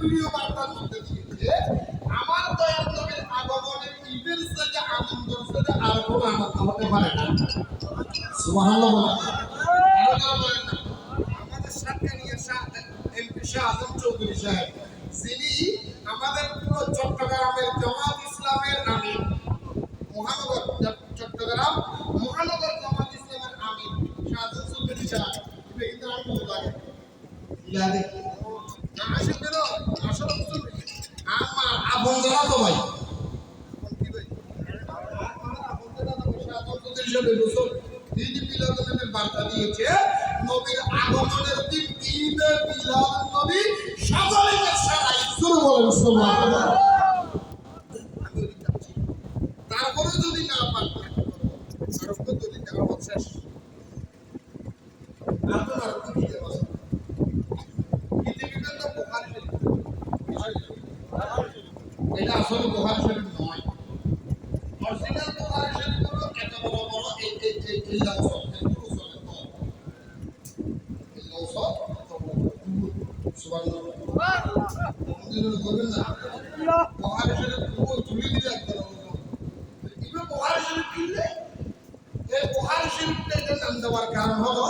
Video বার্তার মধ্যে দিয়েছে আমার দয়াল নবীর আগমনের ঈদের সাথে আনন্দের সাথে আর কোনো আনন্দ হতে পারে না। আরও চট্টগ্রামের জামাত ইসলামের আমির, মহানগর চট্টগ্রাম মহানগর জামাত ইসলামের আমির শাহ আজম চৌধুরী সাহেব। কিন্তু আমার ভালো লাগে ওই যাচ্ছি তারপরে যদি না পান দেওয়া শেষ। এখন আর কি দিতে পারছেন পৃথিবীতে তো বোখারি শরীফ এটা আসলে বোখারি শরীফ নয় অরিজিনাল বোখারি শরীফ হলো এত বড় বড় এই এই এই এই লাউসব এই পুরুষের তো এই লাউসব তো সুবহানাল্লাহ মন্দিরের বলবেন না বোখারি শরীফ পুরো তুলে দিলে একদম ইবে বোখারি শরীফ কিনলে এই বোখারি শরীফটা এটার নাম দেওয়ার কারণ হলো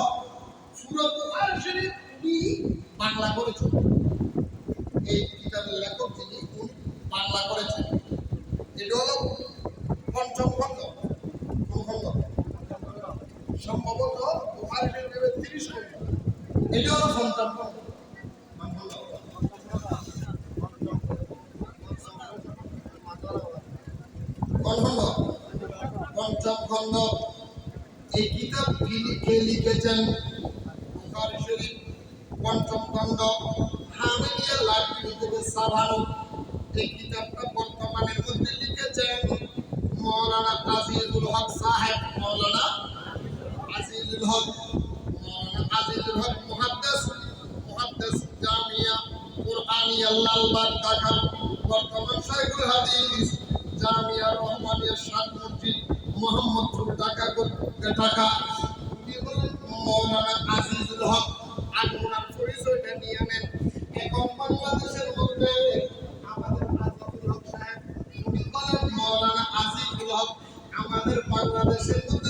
পুরো বোখারি শরীফ উনি বাংলা করেছেন এই কিতাবের লেখক যিনি উনি বাংলা করেছেন এটা হলো পঞ্চম খণ্ড কোন খণ্ড সম্ভবত বোখারি শরীফের তিরিশ খণ্ড এটা হলো পঞ্চম খণ্ড কোন খণ্ড? কোন খণ্ড পঞ্চম খণ্ড এই কিতাব কে লিখেছেন? বুখারী শরীফ পঞ্চম খণ্ড। হামিদিয়া লাইব্রেরি থেকে সাভানো ঢাকা উনি মৌলানা আজিজুল হক আপনার পরিচয়টা নিয়ে নেন এখন বাংলাদেশের মধ্যে আমাদের আজিজুল হক সাহেব, মৌলানা আজিজুল হক, আমাদের বাংলাদেশের মধ্যে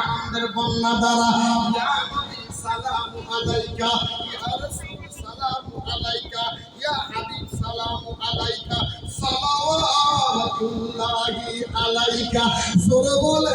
আমাদের বন্যা দ্বারা। সালাম আলাইকা। সালাম আলাইকা। ইয়া হাবিব সালাম আলাইকা। সালাওয়াতুল্লাহি আলাইকা। সুরবুল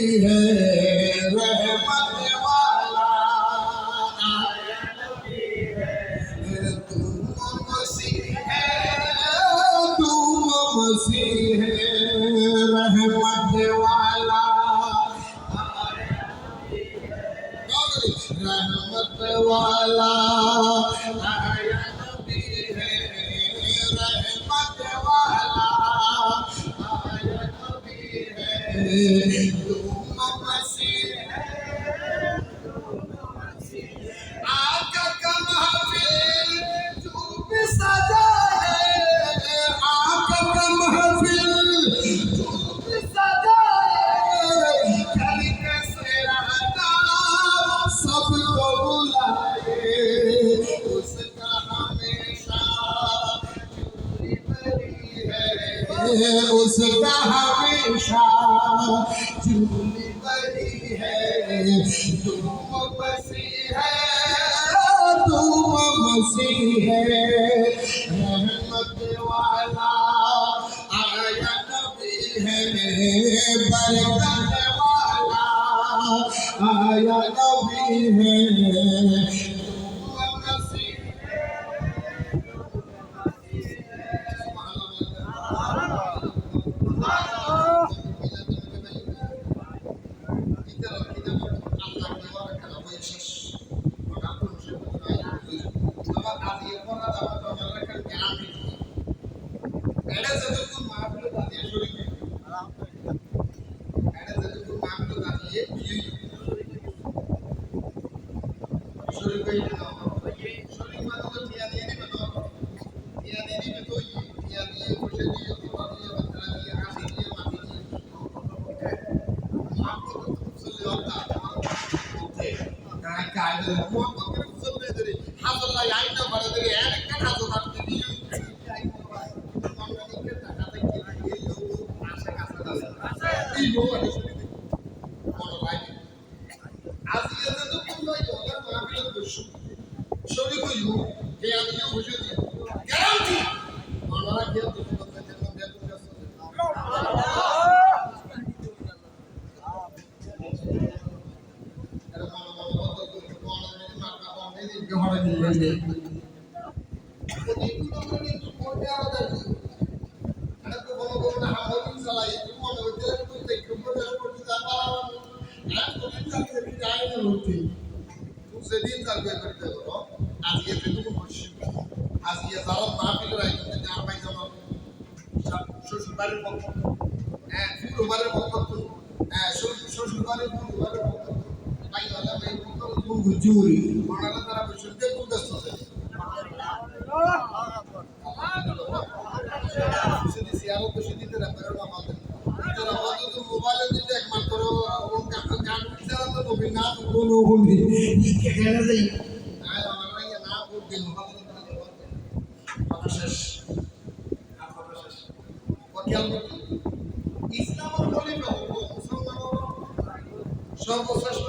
है Guarantee. সর্বশ্রেষ্ঠ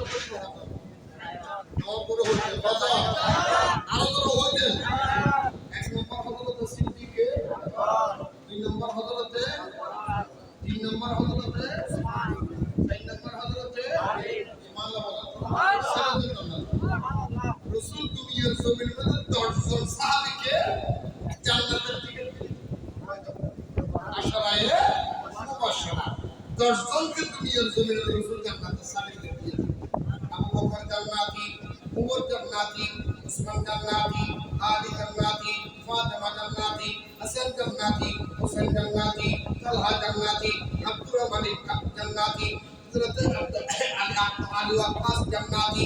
হইতেন এক নম্বর হজরত সিদ্দিকে দুই নম্বর হজরতে তিন নম্বর হজরতে চার নম্বর হজরতে মাল্লা বলা রসুল দুনিয়ার জমির মধ্যে দশজন সাহাবিকে জান্নাতের দিকে আশারায়ে মুবাশশারা দশজনকে দুনিয়ার জমিনে রসুল জান্নাতের সার্টিফিকেট দিয়েছেন আবু বকর জান্নাতি উমর জান্নাতি উসমান জান্নাতি আলী জান্নাতি ফাতেমা জান্নাতি হাসান জান্নাতি হোসেন জান্নাতি তালহা জান্নাতি আব্দুর রহমান জান্নাতি হযরত আলী আলী আব্বাস জান্নাতি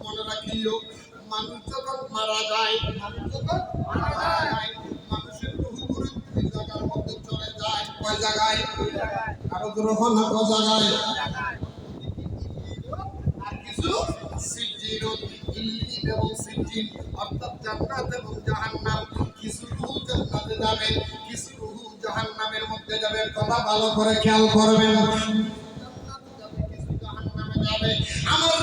মনে রাখিও মানুষ যখন মারা যায় মানুষ যখন মারা যায় মানুষের মধ্যে চলে যায় কয় জায়গায় আরও গ্রহণ কয় জায়গায় আর কিছু সিজিল ইল্লিন এবং সিজিল অর্থাৎ জান্নাত এবং জাহান্নাম, কিছু রূহ জান্নাতে যাবে কিছু জাহান্নামের মধ্যে যাবে কথা ভালো করে খেয়াল করবেন। আমার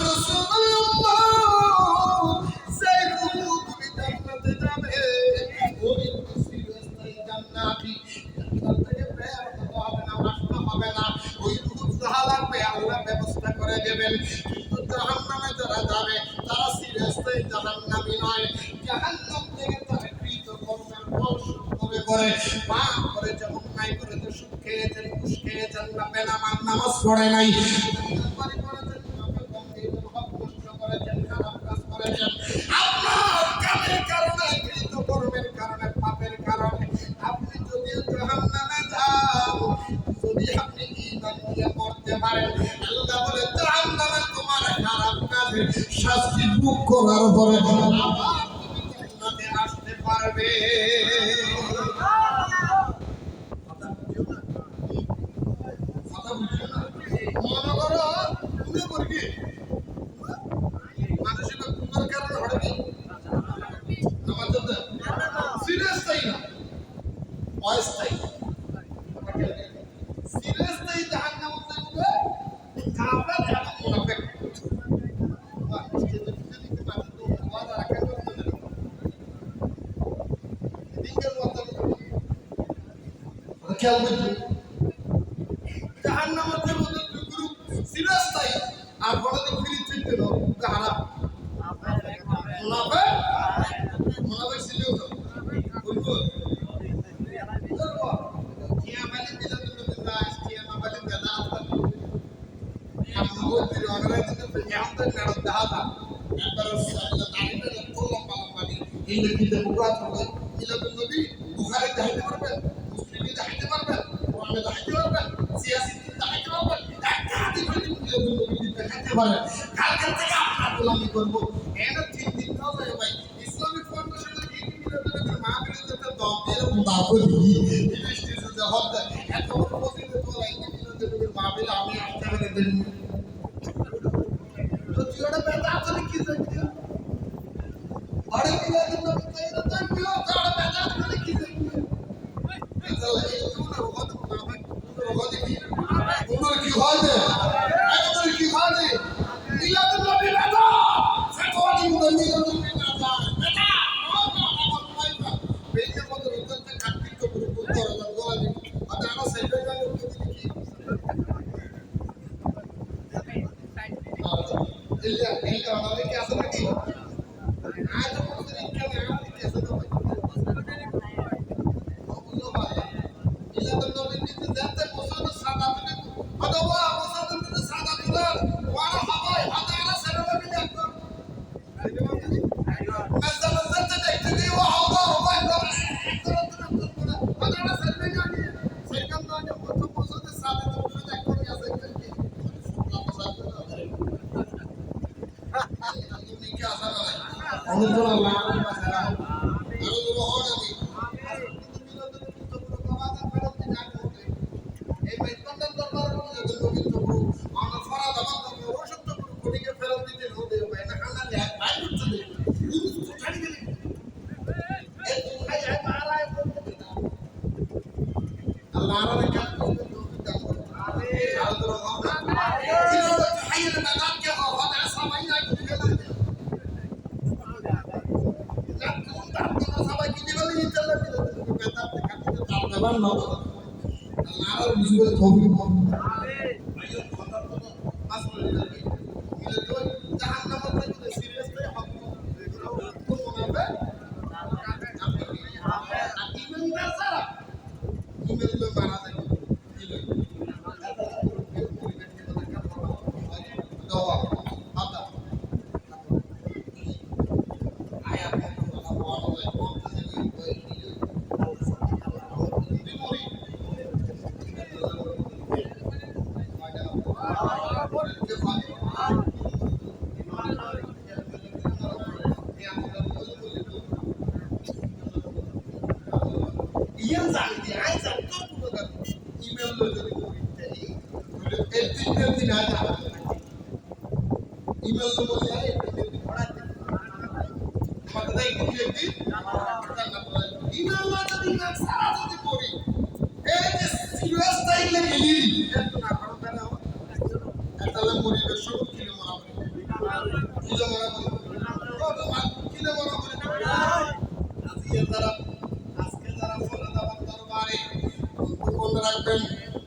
কিন্তু জাহান্নামে যারা যাবে, তারা সিরস্তাই জাহান্নামী নয়। জাহান্নাম থেকে তারা কৃত কর্মের ফল ভোগে করে পাপ নাই করে তো সুখ খেয়েছেন খুশ খেয়েছেন না বেনামাজ নামাজ পড়ে নাই। তাই না? অস্থায়ী সিরিয়াস তাই জাহান নাম থাকবে কাপড় এবং মুনাফেক খেয়াল করছি জাহান্নামের নবী পারেন। কালকে থেকে আপনার গোলামি করব। এর তিন দিন ভাই। ইসলামিক ফাউন্ডেশনের এই মিলাদুন মা মাহফিলে দম দিয়ে এরকম দাও করি এই স্টেজে যা এত ফজিলত বলা এই মিলাদুন মা মাহফিলে আমি আসতে পেরে দেন তো তুই ওটা বেটা আসলে কি জানি আরে মিলাদুন নবী কি হয় যে একবারে কি হয় যে মিলাদুল নবী বেটা ফতোয়া দিব না মিলাদুল নবী বেটা বেটা বেরিয়ে কত রুদ্রতে কাটপিট তো পুরো করতে হবে গোলা দিবি আর আমরা সাইডে গেলে ওকে দিবি কি ইল্লা ইল্লা আমাদের কি আছে নাকি আজ আমাদের ইনকামে আমাদের কি আছে তার আর বুঝবে আল্লাহর বিজুবে তৌফিক হোক আমিন কথা তো পাস করে দিলাম মিলে তো জাহান্নামের থেকে সিরিয়াস হয়ে হক এগুলো তো মনে হবে ইমেল না স্যার ইমেল তো মারা যায় দোয়া আদা আয়া Iyan zanti, ay zanti, todo puto kan. Email lo jadi tadi. Edit edit aja. Email lo boleh ya, edit edit orang. Mata edit edit. Email lo jadi nggak salah jadi kori. Eh, serius tak ile geli. Itu nak kalau kan apa? Itu lah kori besok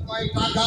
কয় টাকা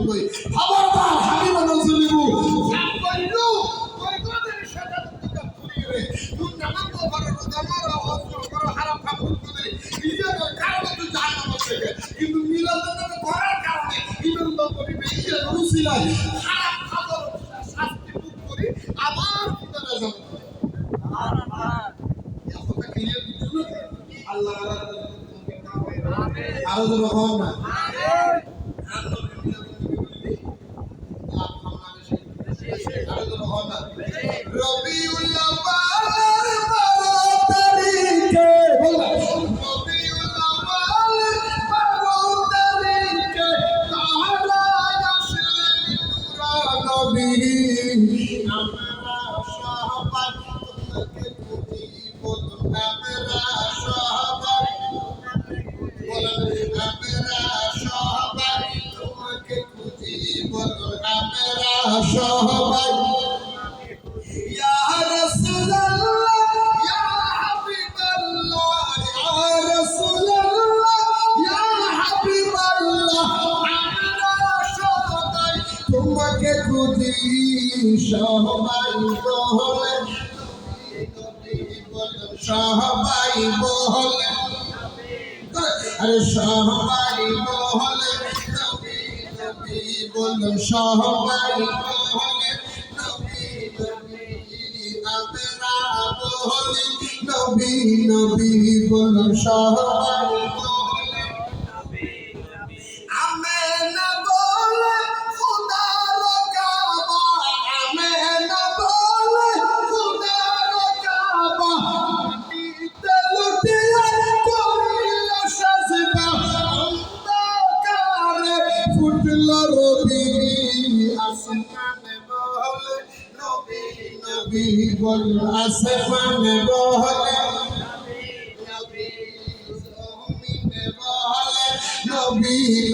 কই? খবরদার হাবিব নজলিবু কাম কইলু কই গদের সাথে তুমি ফুরিয়ে তুমি নামাজ পড়ো কিন্তু মিলাদ করার কারণে ইমান নবী Ali নবী কোন সহায় আসমান বহল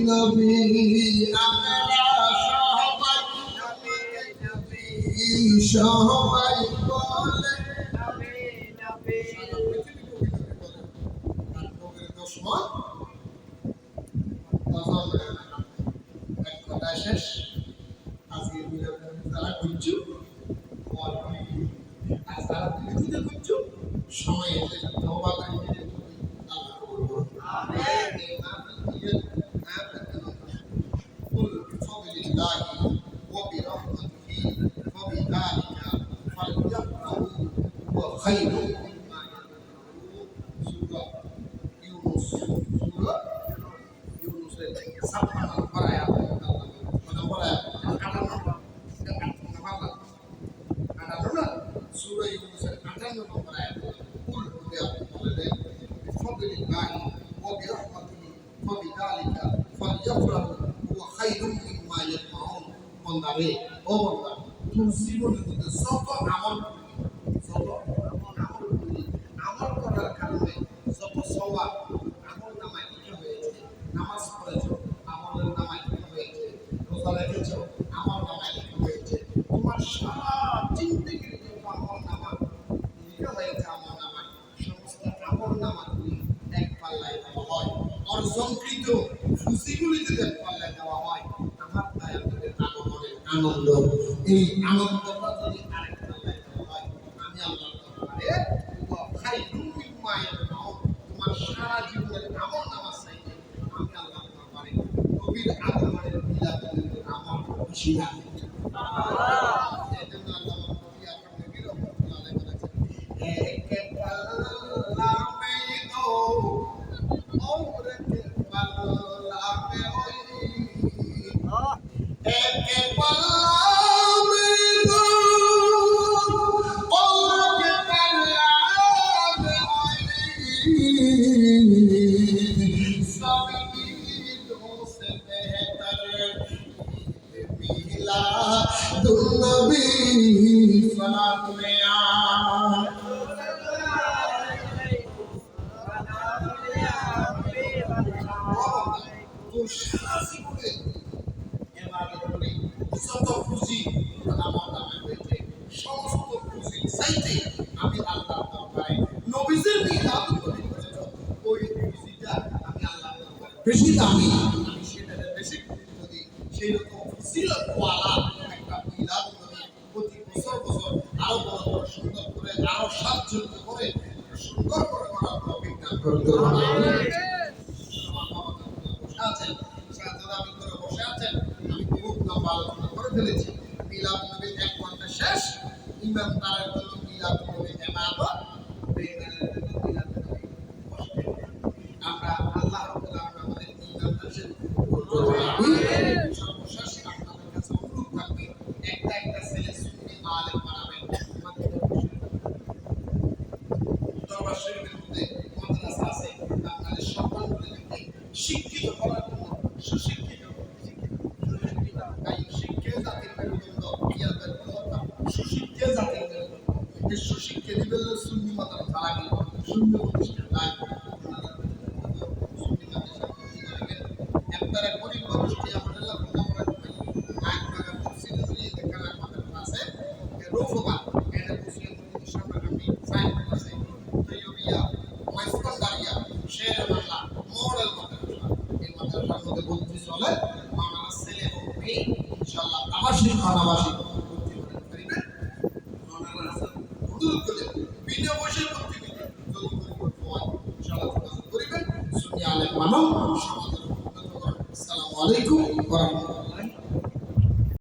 নবী আমরা সবাই সূরা ইউনুসের 58 নম্বর আয়াত, কুল হুদাল্লাহ বলে দেন বিফদলিল্লাহ ওয়া বিরহমাতিহি ফাবিযালিকা ফালইফরাহু হুয়া খায়রুম নবীর আগমনের মিলাদের আমার খুশিয়া এই জন্য আল্লাহ নবী আপনাদের বীর বলেছেন বেশি দামি